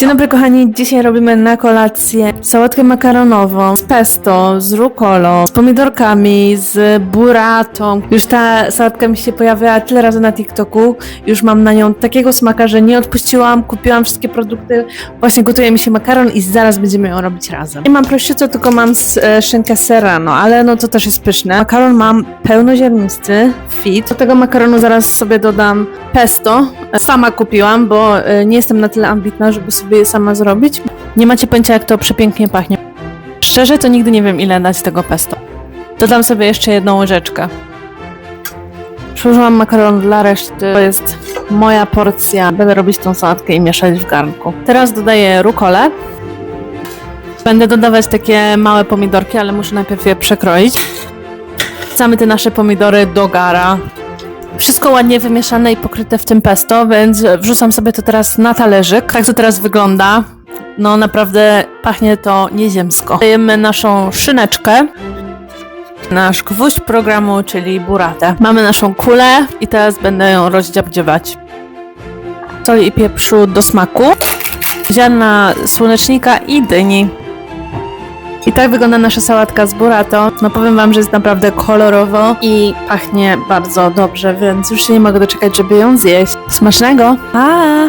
Dzień dobry kochani, dzisiaj robimy na kolację sałatkę makaronową z pesto, z rukolą, z pomidorkami, z buratą. Już ta sałatka mi się pojawiała tyle razy na TikToku, już mam na nią takiego smaka, że nie odpuściłam, kupiłam wszystkie produkty, właśnie gotuje mi się makaron i zaraz będziemy ją robić razem. Nie mam prosciutto, tylko mam z e, szynkę serrano, ale no to też jest pyszne. Makaron mam pełnoziarnisty, fit. Do tego makaronu zaraz sobie dodam pesto. Sama kupiłam, bo e, nie jestem na tyle ambitna, żeby sobie je sama zrobić. Nie macie pojęcia, jak to przepięknie pachnie. Szczerze, to nigdy nie wiem, ile dać tego pesto. Dodam sobie jeszcze jedną łyżeczkę. Przyłożyłam makaron dla reszty. To jest moja porcja. Będę robić tą sałatkę i mieszać w garnku. Teraz dodaję rukolę. Będę dodawać takie małe pomidorki, ale muszę najpierw je przekroić. Wrzucamy te nasze pomidory do gara. Wszystko ładnie wymieszane i pokryte w tym pesto, więc wrzucam sobie to teraz na talerzyk. Tak to teraz wygląda. No naprawdę pachnie to nieziemsko. Dajemy naszą szyneczkę. Nasz gwóźdź programu, czyli buratę. Mamy naszą kulę i teraz będę ją rozdziabdziewać. Soli i pieprzu do smaku. Ziarna słonecznika i dyni. I tak wygląda nasza sałatka z buratą. No powiem wam, że jest naprawdę kolorowo i pachnie bardzo dobrze, więc już się nie mogę doczekać, żeby ją zjeść. Smacznego! Pa!